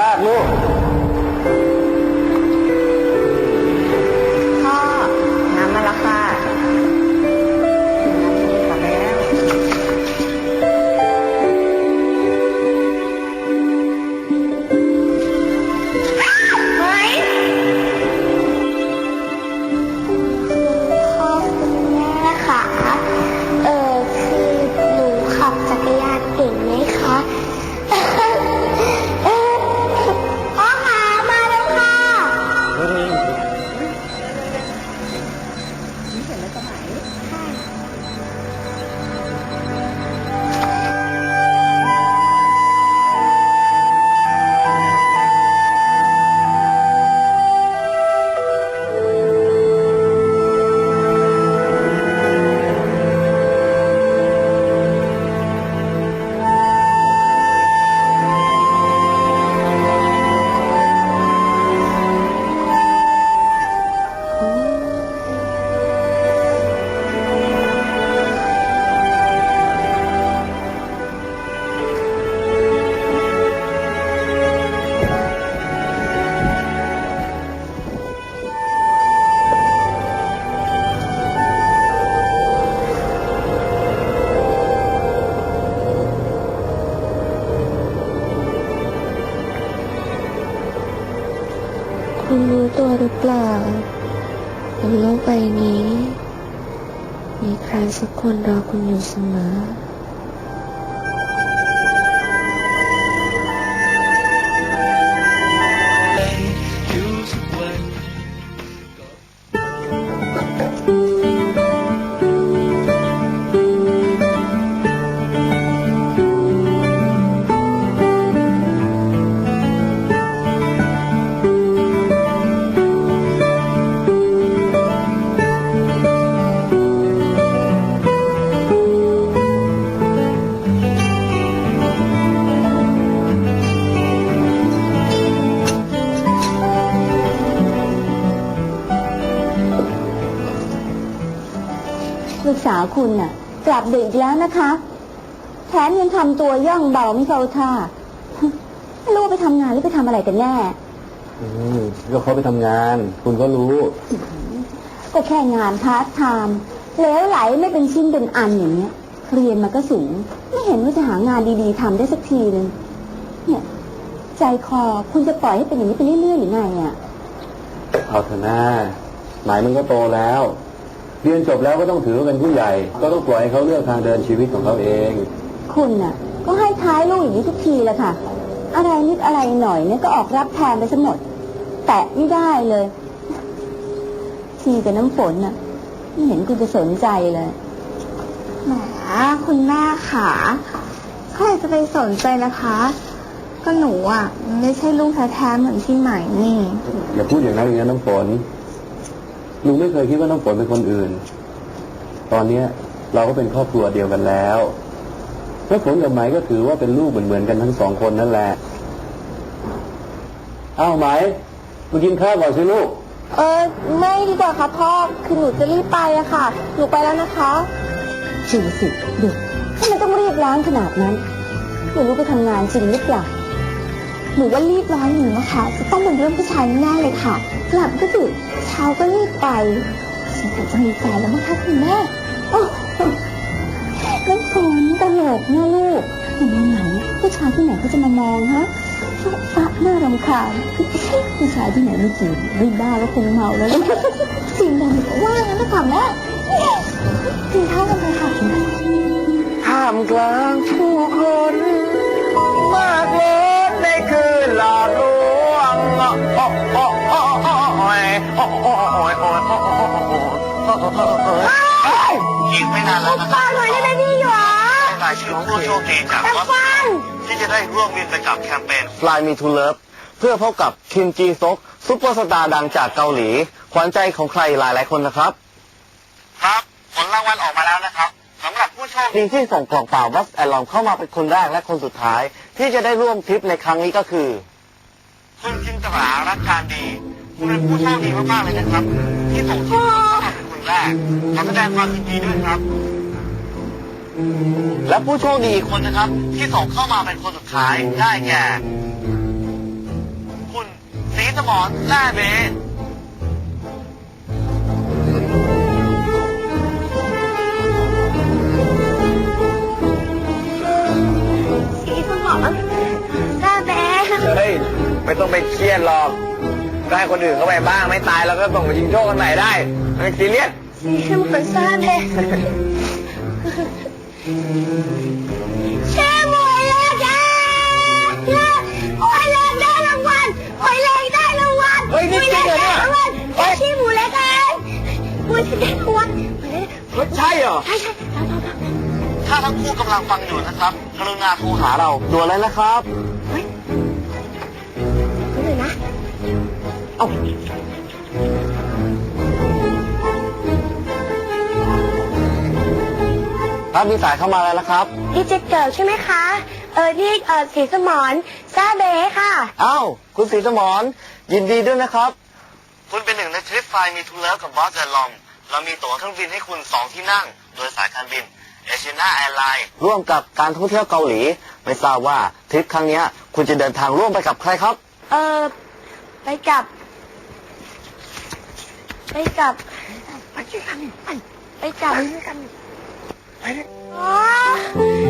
มากลูก เปล่าบนโลกใบนี้ มีใครสักคนรอคุณอยู่เสมอ สาวคุณน่ะ กลับดึกอีกแล้วนะคะ แถมยังทำตัวย่องเบาไม่เข้าท่าไม่รู้ว่าไปทำงานหรือไปทำอะไรกันแน่ อืมก็เขาไปทำงาน คุณก็รู้ ก็แค่งานพาร์ทไทม์เหลวไหลไม่เป็นชิ้นเป็นอันอย่างเงี้ย เรียนมาก็สูง ไม่เห็นว่าจะหางานดีๆทำได้สักทีนึงเนี่ยใจคอคุณจะปล่อยให้เป็นอย่างนี้ไปเรื่อยๆหรือไงอะ เอาเถอะหน้าหมายมันก็โตแล้ว เรียนจบแล้วก็ต้องถือว่าเป็นผู้ใหญ่ ก็ต้องปล่อยให้เขาเลือกทางเดินชีวิตของเขาเอง คุณน่ะ ก็ให้ท้ายลูกอย่างนี้ทุกทีแหละค่ะ อะไรนิดอะไรหน่อยเนี่ยก็ออกรับแทนไปซะหมด แตะไม่ได้เลย ทีกับน้ำฝนน่ะไม่เห็นคุณจะสนใจเลยแหมคุณแม่ค่ะใครจะไปสนใจนะคะ ก็หนูอะ ไม่ใช่ลูกแท้ๆเหมือนที่ใหม่นี่ อย่าพูดอย่างนั้นอย่างนั้นน้ำฝน ลุงไม่เคยคิดว่าน้ำฝนเป็นคนอื่น ตอนเนี้ยเราก็เป็นครอบครัวเดียวกันแล้วน้ำฝนกับไหมก็ถือว่าเป็นลูกเหมือนเหมือนๆกันทั้งสองคนนั่นแหละอ้าวไหมมากินข้าวก่อนสิลูก เออไม่ดีกว่าค่ะพ่อ คือหนูจะรีบไปอะค่ะ หนูไปแล้วนะคะจริงสิเด็กทำไมต้องรีบร้อนขนาดนั้นหนูรู้ไปทำงานจริงหรือเปล่า หนูว่ารีบร้อนหนูนะคะจะต้องเป็นเรื่องผู้ชายแน่เลยค่ะกลับก็ดึกเช้าก็รีบไปสงสัยจะมีแฟนแล้วมั้งคะคุณแม่โอ้น้ำฝนตลกนะลูกอย่างไหนผู้ชายที่ไหนเขาจะมามองฮะปะหน้ารำคาญผู้ชายที่ไหนไม่จีบรีบบ้าแล้วคงเมาแล้วจริงดังก็ว่างั้นนะคะแม่กินข้าวกันไปค่ะท่ามกลาง อีกไม่นานแล้วนะครับฟังหน่อยได้ไหมพี่หยวนรายชื่อผู้โชคดีจากวัดที่จะได้ร่วมบินไปกับแคมเปญ Fly Me to Love เพื่อพบกับคิมจีซกซุปเปอร์สตาร์ดังจากเกาหลี ขวัญใจของใครหลายหลายคนนะครับ ครับผลรางวัลออกมาแล้วนะครับสำหรับผู้โชคดีที่ส่งกล่องเปล่าบัสแอลลอมเข้ามาเป็นคนแรกและคนสุดท้าย ที่จะได้ร่วมทริปในครั้งนี้ก็คือ คุณจินตรารักการดีคุณเป็นผู้โชคดีมากๆเลยนะครับ ที่ส่งทริปเข้ามาเป็นคนแรกขอแสดงความยินดีด้วยครับ และผู้โชคดีอีกคนนะครับ ที่ส่งเข้ามาเป็นคนสุดท้ายได้แก่ คุณสีสมอนแซ่เบสีสมอนซาแบะเฮ้ย ไม่ต้องไปเครียดหรอกก็ให้คนอื่นเข้าไปบ้างไม่ตายแล้วก็ส่งไปชิงโชคกันใหม่ได้ไม่ซีเรียสสีสมอนซาแบะเชื่อหมวยเลยจ้าโอ้ยเล็กได้รางวัลโอ้ยเล็กได้รางวัลเฮ้ยนี่จริงเหรอเนี่ยโอ้ยเล็กได้รางวัลไอ้ชื่อหมูเล็กเองหมูจะได้รางวัลใช่เหรอใช่ใช่เอาเอาเอาถ้าทั้งคู่กำลังฟังอยู่นะครับกรุณาโทรหาเราด่วนเลยนะครับ เอ้าครับมีสายเข้ามาแล้วนะครับดีเจเกิร์ลใช่ไหมคะ เออที่เออสีสมอนซาเบะค่ะ อ้าวคุณศรีสมรยินดีด้วยนะครับ คุณเป็นหนึ่งในทริปไฟล์มีทูเลิฟกับบอสแอนลอมเรามีตั๋วเครื่องบินให้คุณสองที่นั่ง โดยสายการบินเอเชียนาแอร์ไลน์ร่วมกับการท่องเที่ยวเกาหลี ไม่ทราบว่าทริปครั้งเนี้ยคุณจะเดินทางร่วมไปกับใครครับ เออไปกับ ไปกับไปกับไปกับอ๋อ